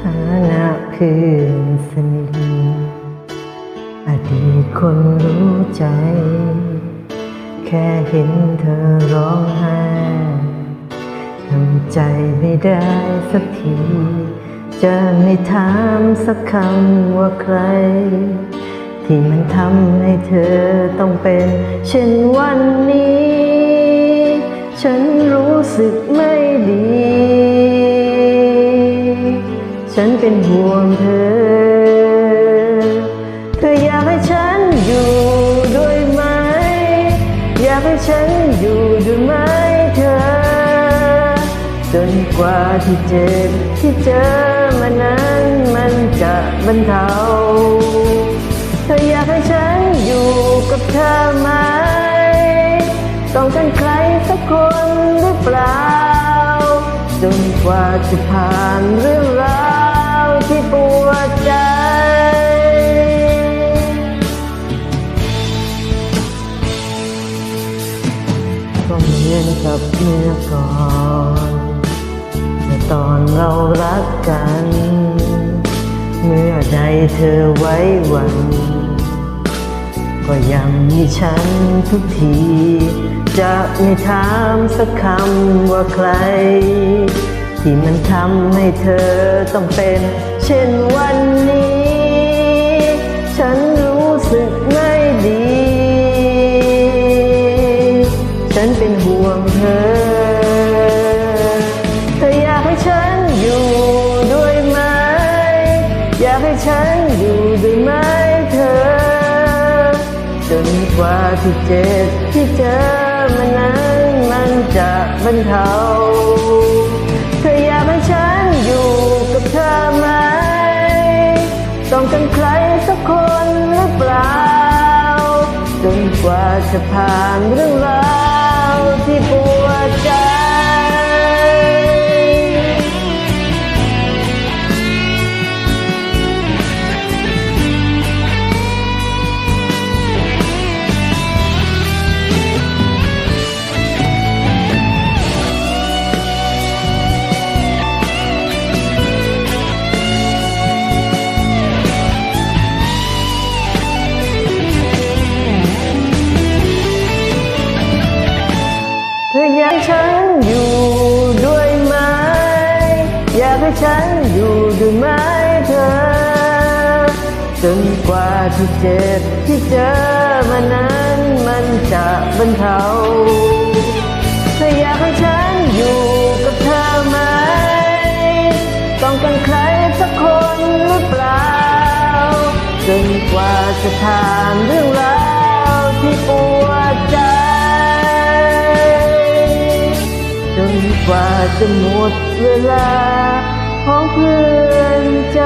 ฐานะเพื่อนสนิทอดีตคนรู้ใจ แค่เห็นเธอร้องไห้ทำใจไม่ได้สักที จะไม่ถามสักคำว่าใคร ที่มันทำให้เธอต้องเป็นเช่นวันนี้ ฉันรู้สึกไม่ดี ฉันเป็นห่วงเธอ เธออยากให้ฉันอยู่ด้วยไหม อยากให้ฉันอยู่ด้วยไหมเธอ จนกว่าที่เจ็บที่เจอมานั้นมันจะบรรเทา เธออยากให้ฉันอยู่กับเธอไหม ต้องการใครสักคนหรือเปล่า จนกว่าจะผ่านเรื่องราว ที่ปวดใจก็เหมือนกับเมื่อก่อนแต่ตอนเรารักกัน เมื่อใดเธอไว้วัน ก็ยังมีฉันทุกที จะไม่ถามสักคำว่าใคร ที่มันทำให้เธอต้องเป็น เช่นวันนี้ ฉันรู้สึกไม่ดี ฉันเป็นห่วงเธอ เธออยากให้ฉันอยู่ด้วยไหม อยากให้ฉันอยู่ด้วยไหมเธอ จนกว่าที่เจ็บที่เจอมานั้นมันจะบรรเทา กว่าจะผ่านเรื่องราวที่ปวดใจ นอยู่ด้วยไหม อยากให้ฉันอยู่ด้วยไหมเธอ จนกว่าที่เจ็บที่เจอมานั้นมันจะบรรเทาเธออยากให้ฉันอยู่กับเธอไหม ต้องการใครสักคนหรือเปล่า จนกว่าจะผ่านเรื่องราวที่ปวด กว่าจะหมดเวลาของเพื่อนใจ